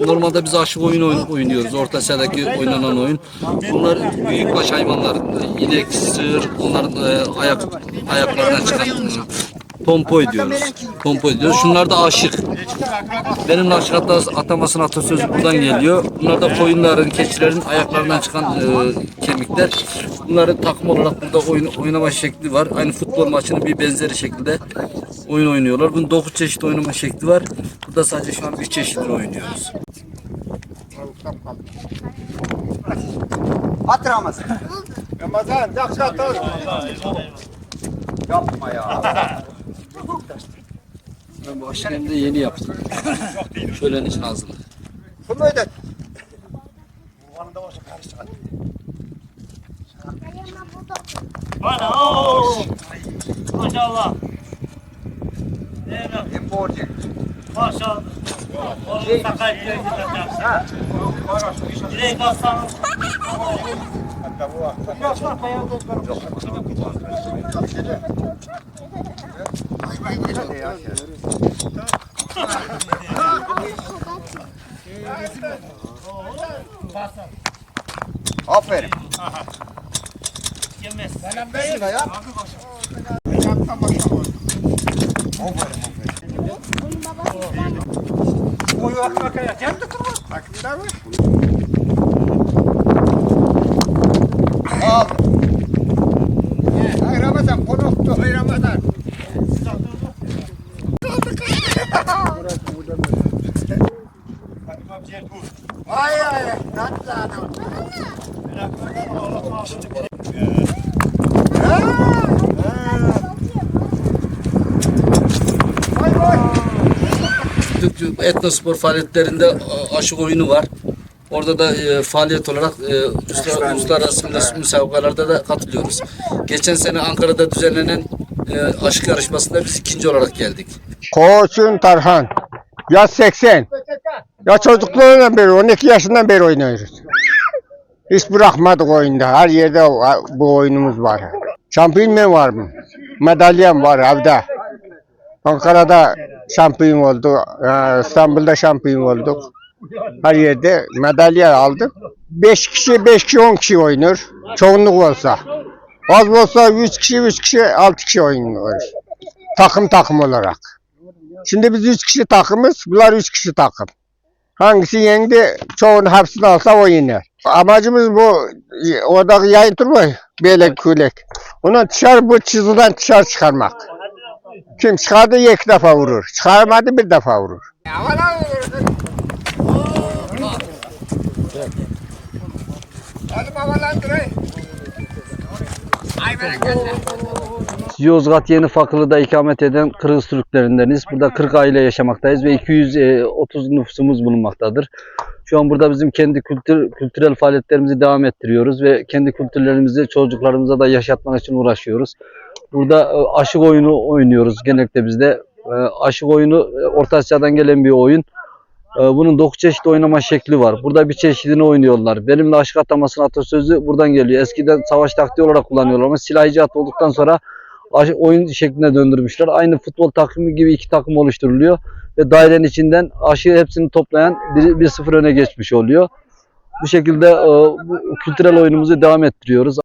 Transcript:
Normalde biz aşık oyun oyn- oynuyoruz. Orta Asya'daki oynanan oyun. Bunlar büyükbaş hayvanlar. İnek, sığır, onların e, ayak ayaklarına çıkan pompoy diyoruz. Pompoy diyoruz. Şunlar da aşık. Benim aşık atamasının atasözü buradan geliyor. Bunlar da koyunların, keçilerin ayaklarından çıkan e, kemikler. Bunların takım olarak burada oyun, oynama şekli var. Aynı futbol maçının bir benzeri şekilde oyun oynuyorlar. Bunun 9 çeşit oynama şekli var. Burada sadece şu an bir çeşidini oynuyoruz. At Ramazan. Ramazan dakika dur. Yapma ya. Ben bu de yeni yaptım. Şölen için hazırlık. Bu muydu? Bana ooo. Maşallah. Hem borcu. Maşallah. Oğlum sakal bile gidecek. Direkt aslanım. Aferin. Yemez. Şurada ya. Koyu atmak ya. Gel de dur. Takımda mı? Al. Ay Ramazan konuktu. Ay Ramazan. Ay ay. Tatlı adam. Türk etnospor faaliyetlerinde a- aşık oyunu var. Orada da e, faaliyet olarak e, uluslar- uluslararası müs- müsabakalarda da katılıyoruz. Geçen sene Ankara'da düzenlenen e, aşık yarışmasında biz ikinci olarak geldik. Koçun Tarhan. Ya 80. Ya çocukluğundan beri 12 yaşından beri oynuyoruz. Hiç bırakmadık oyunda. Her yerde bu oyunumuz var. Şampiyon var mı? Madalyam var evde. Ankara'da şampiyon olduk. ee, İstanbul'da şampiyon olduk. Her yerde madalya aldık. 5 kişi, 5 kişi, 10 kişi oynuyor. Çoğunluk olsa. Az olsa 3 kişi, 3 kişi, 6 kişi oynuyoruz. Takım takım olarak. Şimdi biz üç kişi takımız, bunlar üç kişi takım. Hangisi yendi, çoğunu hepsini alsa o yener. Amacımız bu, oradaki yayın turma, belek külek. Onu dışarı, bu çizgiden dışarı çıkarmak. Kim çıkardı iki defa vurur, çıkarmadı bir defa vurur. Yozgat Yeni Fakılı'da ikamet eden Kırgız Türklerindeniz. Burada 40 aile yaşamaktayız ve 230 nüfusumuz bulunmaktadır. Şu an burada bizim kendi kültür, kültürel faaliyetlerimizi devam ettiriyoruz ve kendi kültürlerimizi çocuklarımıza da yaşatmak için uğraşıyoruz. Burada e, aşık oyunu oynuyoruz genellikle bizde. E, Aşık oyunu e, Orta Asya'dan gelen bir oyun. Bunun 9 çeşit oynama şekli var. Burada bir çeşidini oynuyorlar. Benimle aşık atamasının atasözü buradan geliyor. Eskiden savaş taktiği olarak kullanıyorlar ama silah icat olduktan sonra oyun şekline döndürmüşler. Aynı futbol takımı gibi iki takım oluşturuluyor ve dairenin içinden aşı hepsini toplayan 1-0 öne geçmiş oluyor. Bu şekilde bu kültürel oyunumuzu devam ettiriyoruz.